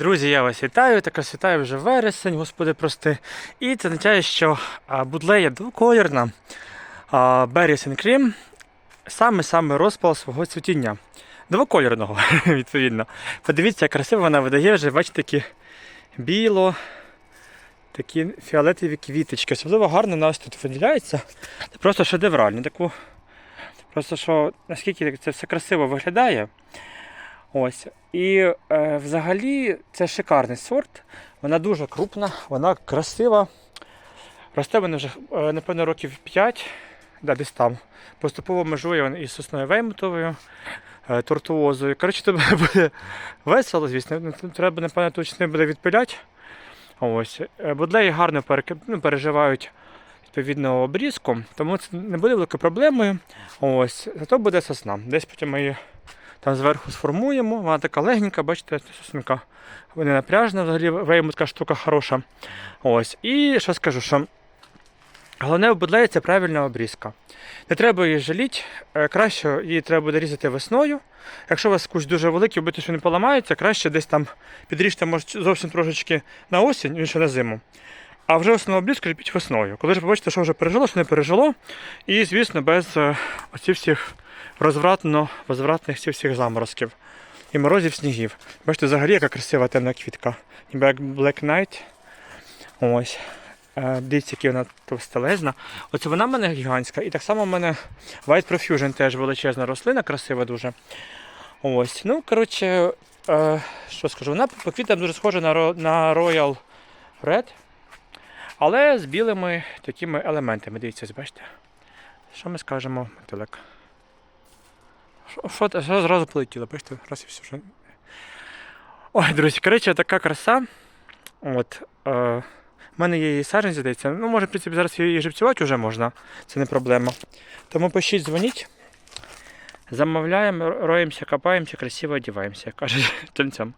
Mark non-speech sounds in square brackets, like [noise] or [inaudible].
Друзі, я вас вітаю. Також вітаю вже вересень, господи, прости. І це означає, що будлея двоколірна Berries Cream саме-саме розпал свого цвітіння. Двокольорного, [laughs] відповідно. Подивіться, як красиво вона видає вже, бачите, такі біло, такі фіолетові квіточки. Особливо гарно у нас тут виділяється. Це просто шедеврально. Таку, просто що наскільки це все красиво виглядає. Ось. І е, взагалі це шикарний сорт. Вона дуже крупна, вона красива. Росте вона вже, е, напевно, років 5, да, десь там. Поступово межує із сосною веймутовою, е, тортуозою. Коротше, це [laughs] буде весело, звісно. Ну, Треба, напевно, точно буде відпиляти. Ось. Е, Будлеї гарно ну, переживають відповідно обрізку, тому це не буде великою проблемою. Ось. Зато буде сосна. Десь потім ми її там зверху сформуємо. Вона така легенька, бачите, сосника. Вона напряжна, взагалі веймут така штука хороша. Ось. І що скажу, що головне в будлеї це правильна обрізка. Не треба її жаліти, е, краще її треба буде різати весною. Якщо у вас кущ дуже великий, вбити, що не поламається, краще десь там підріжте, може, зовсім трошечки на осінь, інше на зиму. А вже основну обрізку ліпіть весною. Коли ж побачите, що вже пережило, що не пережило. І, звісно, без е, оці всіх розвратно возвратних всіх всіх заморозків і морозів снігів. Бачите, взагалі яка красива темна квітка. Ніби як Black Knight. Ось. Е, Дивіться, яка вона товстелезна. Оце вона в мене гігантська. І так само в мене White Profusion теж величезна рослина, красива дуже. Ось. Ну, коротше, е, що скажу, вона по квітам дуже схожа на Royal Red. Але з білими такими елементами. Дивіться, бачите. Що ми скажемо, метелик? Що, що, зразу полетіло, бачите, раз і все вже. Ой, друзі, коротше, така краса. От, е, в мене є її саджанці, здається. Ну, може, в принципі, зараз її живцювати вже можна, це не проблема. Тому пишіть, дзвоніть. Замовляємо, роємося, копаємося, красиво одіваємося, як кажуть [laughs] тельцям.